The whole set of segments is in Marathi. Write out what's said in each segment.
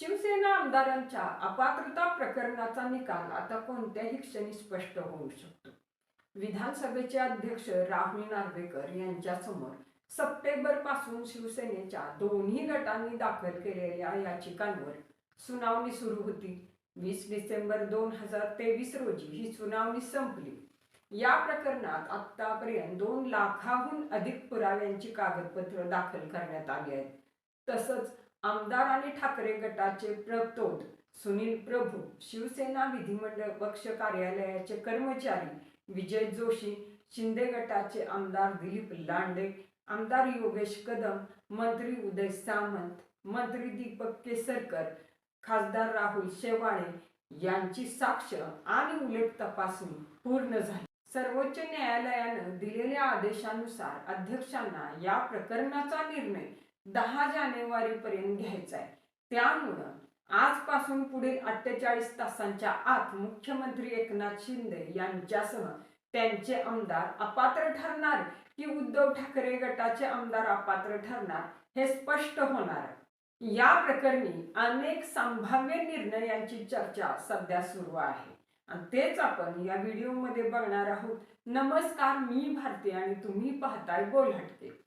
शिवसेना आमदारांच्या अपात्रता प्रकरणाचा निकाल आता कोणत्याही क्षणी स्पष्ट होऊ शकतो. विधानसभेचे अध्यक्ष राहुल नार्वेकर यांच्या समोर सप्टेंबरपासून शिवसेनेच्या दोन्ही गटांनी दाखल केलेल्या याचिकांवर सुनावणी सुरू होती. वीस डिसेंबर दोन हजार तेवीस रोजी ही सुनावणी संपली. या प्रकरणात आतापर्यंत दोन लाखाहून अधिक पुराव्यांची कागदपत्र दाखल करण्यात आली आहेत. तसंच आमदार आणि ठाकरे गटाचे प्रतोद सुनील प्रभू शिवसेना विधिमंडळ पक्ष कार्यालयाचे कर्मचारी विजय जोशी शिंदे गटाचे आमदार दिलीप लांडे आमदार योगेश कदम मंत्री उदय सामंत मंत्री दीपक केसरकर खासदार राहुल शेवाळे यांची साक्ष आणि उलट तपासणी पूर्ण झाली. सर्वोच्च न्यायालयानं दिलेल्या आदेशानुसार अध्यक्षांना या प्रकरणाचा निर्णय दहा जानेवारी पर्यंत घ्यायचा आहे त्यामुळं आजपासून पुढील अठ्ठेचाळीस तासांच्या आत मुख्यमंत्री एकनाथ शिंदे यांच्यासह त्यांचे आमदार अपात्र ठरणार की उद्धव ठाकरे गटाचे आमदार अपात्र ठरणार हे स्पष्ट होणार. या प्रकरणी अनेक संभाव्य निर्णयांची चर्चा सध्या सुरू आहे. आणि तेच आपण या व्हिडिओमध्ये बघणार आहोत. नमस्कार मी भारती आणि तुम्ही पाहताय बोल हटके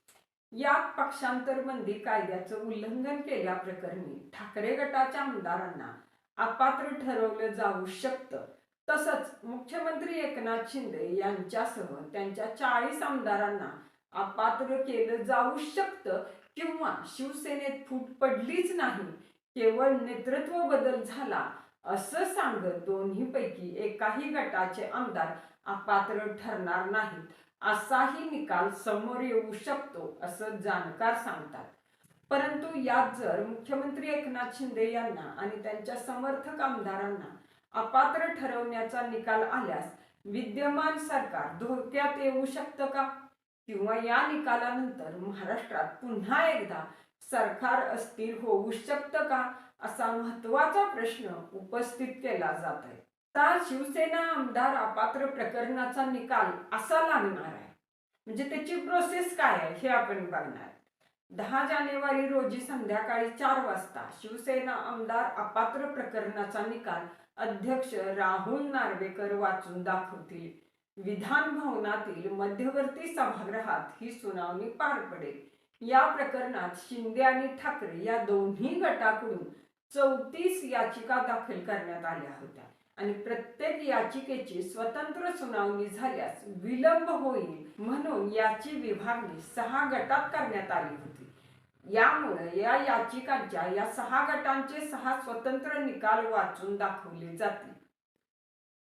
या पक्षांतर बंदी कायद्याचं उल्लंघन केल्याप्रकरणी ठाकरे गटाच्या आमदारांना अपात्र ठरवलं जाऊ शकतं. तसंच मुख्यमंत्री एकनाथ शिंदे यांच्यासह त्यांच्या चाळीस आमदारांना अपात्र केलं जाऊ शकतं किंवा शिवसेनेत फूट पडलीच नाही केवळ नेतृत्व बदल झाला असं सांगत दोन्हीपैकी एकाही गटाचे आमदार अपात्र ठरणार नाहीत. असाही निकाल समोर येऊ शकतो असं जाणकार सांगतात. परंतु यात जर मुख्यमंत्री एकनाथ शिंदे यांना आणि त्यांच्या समर्थक आमदारांना अपात्र ठरवण्याचा निकाल आल्यास विद्यमान सरकार धोक्यात येऊ शकतं का? किंवा या निकालानंतर महाराष्ट्रात पुन्हा एकदा सरकार अस्थिर होऊ शकतं का? असा महत्त्वाचा प्रश्न उपस्थित केला जात आहे शिवसेना आमदार अपात्र प्रकरणाचा निकाल असा लागणार आहे. म्हणजे त्याची प्रोसेस काय आहे हे आपण बघणार. दहा जानेवारी रोजी संध्याकाळी चार वाजता शिवसेना आमदार अपात्र प्रकरणाचा निकाल अध्यक्ष राहुल नार्वेकर वाचून दाखवतील. विधान भवनातील मध्यवर्ती सभागृहात ही सुनावणी पार पडेल. या प्रकरणात शिंदे आणि ठाकरे या दोन्ही गटाकडून चौतीस याचिका दाखल करण्यात आल्या होत्या. आणि प्रत्येक याचिकेची स्वतंत्र सुनावणी झाल्यास विलंब होईल म्हणून याची विभागणी सहा गटात करण्यात आली होती. यामुळे या याचिकांच्या या सहा गटांचे सहा स्वतंत्र निकाल वाचून दाखवले जातील.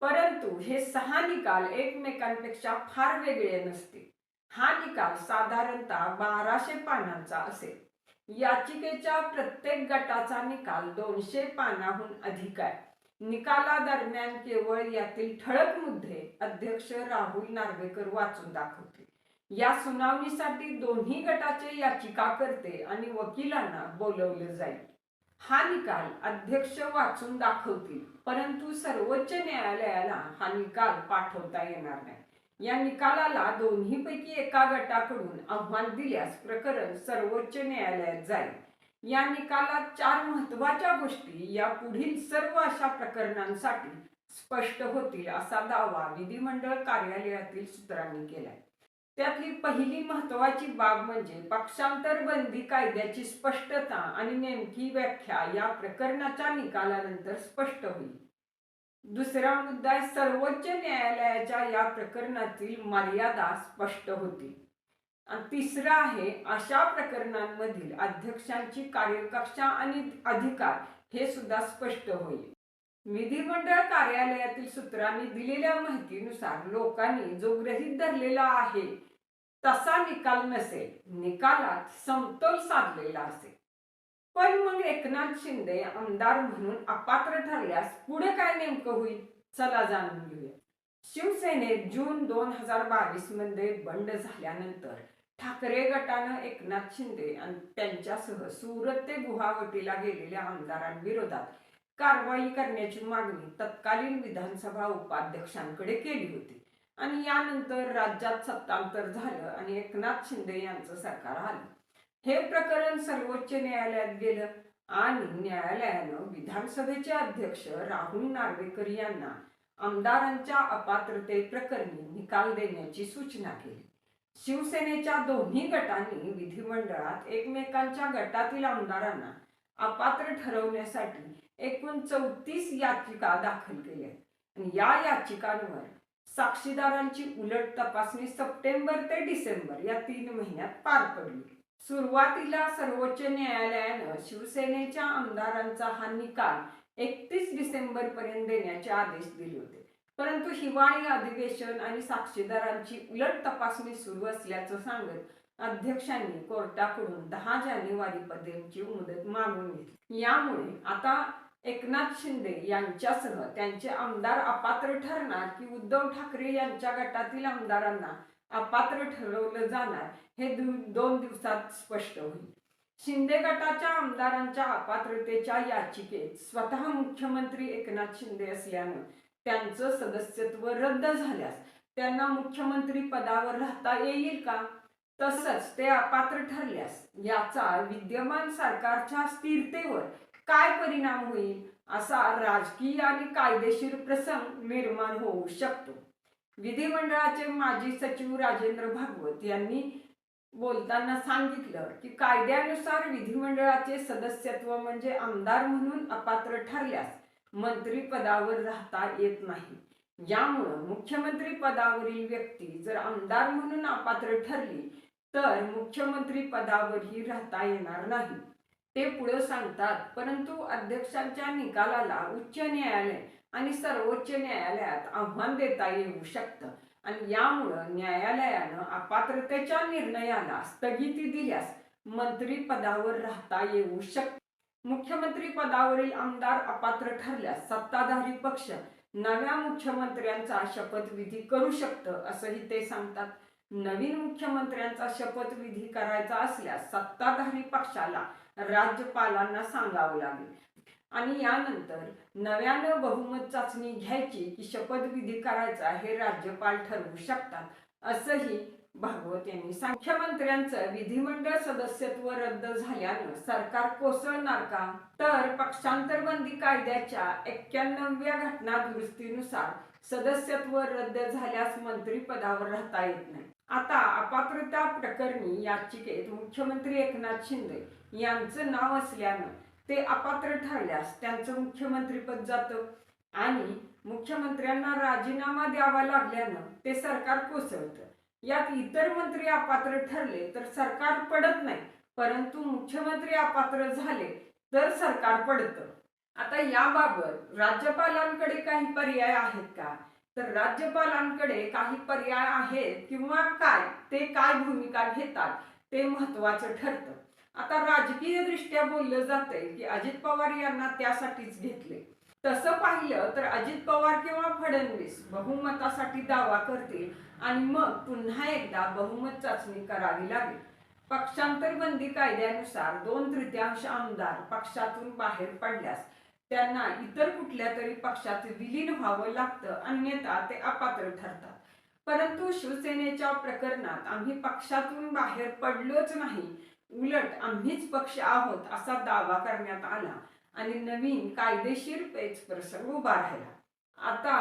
परंतु हे सहा निकाल एकमेकांपेक्षा फार वेगळे नसतील. हा निकाल साधारणतः बाराशे पानांचा असेल. याचिकेच्या प्रत्येक गटाचा निकाल दोनशे पानाहून अधिक आहे. निकालादरम्यान केवळ यातील ठळक मुद्दे अध्यक्ष राहुल नार्वेकर वाचून दाखवतील या सुनावणीसाठी दोन्ही गटाचे याचिकाकर्ते आणि वकिलांना बोलवलं जाईल. हा निकाल अध्यक्ष वाचून दाखवतील परंतु सर्वोच्च न्यायालयाला हा निकाल पाठवता येणार नाही. या निकालाला दोन्हीपैकी एका गटाकडून आव्हान दिल्यास प्रकरण सर्वोच्च न्यायालयात जाईल. या निकालात चार महत्त्वाच्या गोष्टी या पुढील सर्व अशा प्रकरणांसाठी स्पष्ट होतील असा दावा विधिमंडळ कार्यालयातील सूत्रांनी केलाय. त्यातली पहिली महत्वाची बाब म्हणजे पक्षांतर बंदी कायद्याची स्पष्टता आणि नेमकी व्याख्या या प्रकरणाच्या निकालानंतर स्पष्ट होईल. दुसरा मुद्दा सर्वोच्च न्यायालयाच्या या प्रकरणातील मर्यादा स्पष्ट होतील. तिसरं आहे अशा प्रकरणांमधील अध्यक्षांची कार्यकक्षा आणि अधिकार हे सुद्धा स्पष्ट होईल. विधिमंडळ कार्यालयातील सूत्रांनी दिलेल्या माहितीनुसार लोकांनी जो ग्रहित धरलेला आहे तसा निकाल नसेल निकालात समतोल साधलेला असेल. पण मग एकनाथ शिंदे आमदार म्हणून अपात्र ठरल्यास पुढे काय नेमकं होईल? चला जाणून घेऊया. शिवसेनेत जून दोन हजार बावीसमध्ये बंड झाल्यानंतर ठाकरे गटानं एकनाथ शिंदे आणि त्यांच्यासह सुरत ते गुवाहाटीला गेलेल्या आमदारांविरोधात कारवाई करण्याची मागणी तत्कालीन विधानसभा उपाध्यक्षांकडे केली होती. आणि यानंतर राज्यात सत्तांतर झालं आणि एकनाथ शिंदे यांचं सरकार आलं. हे प्रकरण सर्वोच्च न्यायालयात गेलं आणि न्यायालयानं विधानसभेचे अध्यक्ष राहुल नार्वेकर यांना आमदारांच्या अपात्रते प्रकरणी निकाल देण्याची सूचना केली. शिवसेनेच्या दोन्ही गटांनी विधिमंडळात एकमेकांच्या गटातील आमदारांना अपात्र ठरवण्यासाठी एकूण चौतीस याचिका दाखल केल्या आणि या याचिकांवर साक्षीदारांची उलट तपासणी सप्टेंबर ते डिसेंबर या तीन महिन्यात पार पडली. सुरुवातीला सर्वोच्च न्यायालयानं शिवसेनेच्या आमदारांचा हा निकाल एकतीस डिसेंबर पर्यंत देण्याचे आदेश दिले होते. परंतु हिवाळी अधिवेशन आणि साक्षीदारांची उलट तपासणी सुरू असल्याचं सांगत अध्यक्षांनी कोर्टाकडून दहा जानेवारी पर्यंतची मुदत मागून घेतली. यामुळे आता एकनाथ शिंदे यांच्यासह त्यांचे आमदार अपात्र ठरणार की उद्धव ठाकरे यांच्या गटातील आमदारांना अपात्र ठरवलं जाणार हे दोन दिवसात स्पष्ट होईल. शिंदे गटाच्या आमदारांच्या अपात्रतेच्या याचिकेत स्वतः मुख्यमंत्री एकनाथ शिंदे असल्यानं त्यांचं सदस्यत्व रद्द झाल्यास त्यांना मुख्यमंत्री पदावर राहता येईल का? तसंच ते अपात्र ठरल्यास याचा विद्यमान सरकारच्या स्थिरतेवर काय परिणाम होईल? असा राजकीय आणि कायदेशीर प्रसंग निर्माण होऊ शकतो. विधिमंडळाचे माजी सचिव राजेंद्र भागवत यांनी बोलताना सांगितलं की कायद्यानुसार विधिमंडळाचे सदस्यत्व म्हणजे आमदार म्हणून अपात्र ठरल्यास मंत्री पदावर राहता येत नाही. यामुळं मुख्यमंत्री पदावरील व्यक्ती जर आमदार म्हणून अपात्र ठरली तर मुख्यमंत्री पदावरही राहता येणार नाही. ते पुढे सांगतात परंतु अध्यक्षांच्या निकालाला उच्च न्यायालय आणि सर्वोच्च न्यायालयात आव्हान देता येऊ शकतं आणि यामुळं न्यायालयानं अपात्रतेच्या निर्णयाला स्थगिती दिल्यास मंत्री पदावर राहता येऊ शकते. मुख्यमंत्री पदावरील आमदार अपात्र ठरल्यास सत्ताधारी पक्ष नव्या मुख्यमंत्र्यांचा शपथविधी करू शकतं असंही ते सांगतात. नवीन मुख्यमंत्र्यांचा शपथविधी करायचा असल्यास सत्ताधारी पक्षाला राज्यपालांना सांगावं लागेल. आणि यानंतर नव्यानं बहुमत चाचणी घ्यायची की शपथविधी करायचा हे राज्यपाल ठरवू शकतात असंही भागवत यांनी मुख्यमंत्र्यांचं विधिमंडळ सदस्यत्व रद्द झाल्यानं सरकार कोसळणार का? तर पक्षांतर बंदी कायद्याच्या एक्क्याण्णव्या घटना दुरुस्तीनुसार सदस्यत्व रद्द झाल्यास मंत्रीपदावर राहता येत नाही. आता अपात्रता प्रकरणी याचिकेत मुख्यमंत्री एकनाथ शिंदे यांचं नाव असल्यानं ते अपात्र ठरल्यास त्यांचं मुख्यमंत्रीपद जातं आणि मुख्यमंत्र्यांना राजीनामा द्यावा लागल्यानं ते सरकार कोसळतं. यात इतर मंत्री अपात्र ठरले तर सरकार पडत नाही परंतु मुख्यमंत्री अपात्र झाले तर सरकार पडतं. आता याबाबत राज्यपालांकडे काही पर्याय आहेत का? तर राज्यपालांकडे काही पर्याय आहेत किंवा काय? ते काय भूमिका घेतात? ते महत्वाचं ठरतं. आता राजकीय दृष्ट्या बोललं जातंय की अजित पवार यांना त्यासाठीच घेतले. तसं पाहिलं तर अजित पवार किंवा फडणवीस बहुमतासाठी दावा करतील आणि मग पुन्हा एकदा बहुमत चाचणी करावी लागेल. पक्षांतर बंदी कायद्यानुसार दोन तृतीयांश आमदार पक्षातून बाहेर पडल्यास त्यांना इतर कुठल्या तरी पक्षात विलीन व्हावं लागतं अन्यथा ते अपात्र ठरतात. परंतु शिवसेनेच्या प्रकरणात आम्ही पक्षातून बाहेर पडलोच नाही. उलट आम्हीच पक्ष आहोत असा दावा करण्यात आला. आणि नवीन कायदेशीर पेच प्रसंग उभा राहिला. आता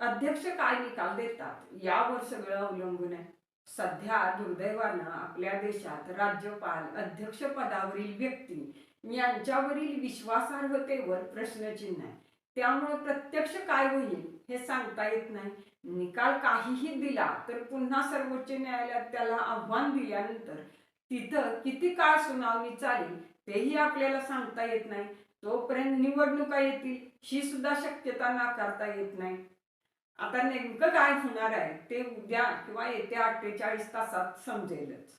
अध्यक्ष काय निकाल देतात यावर सगळं अवलंबून आहे. सध्या दुर्दैवानं आपल्या देशात राज्यपाल अध्यक्ष पदावरील व्यक्ती यांच्यावरील विश्वासार्हतेवर प्रश्नचिन्ह आहे. त्यामुळे प्रत्यक्ष काय होईल हे सांगता येत नाही. निकाल काहीही दिला तर पुन्हा सर्वोच्च न्यायालयात त्याला आव्हान दिल्यानंतर तिथं किती काळ सुनावणी चालेल तेही आपल्याला सांगता येत नाही. तोपर्यंत निवडणुका येतील ही सुद्धा शक्यता नाकारता येत नाही. आता नेमकं काय होणार आहे ते उद्या किंवा येत्या अठ्ठेचाळीस तासात समजेलच.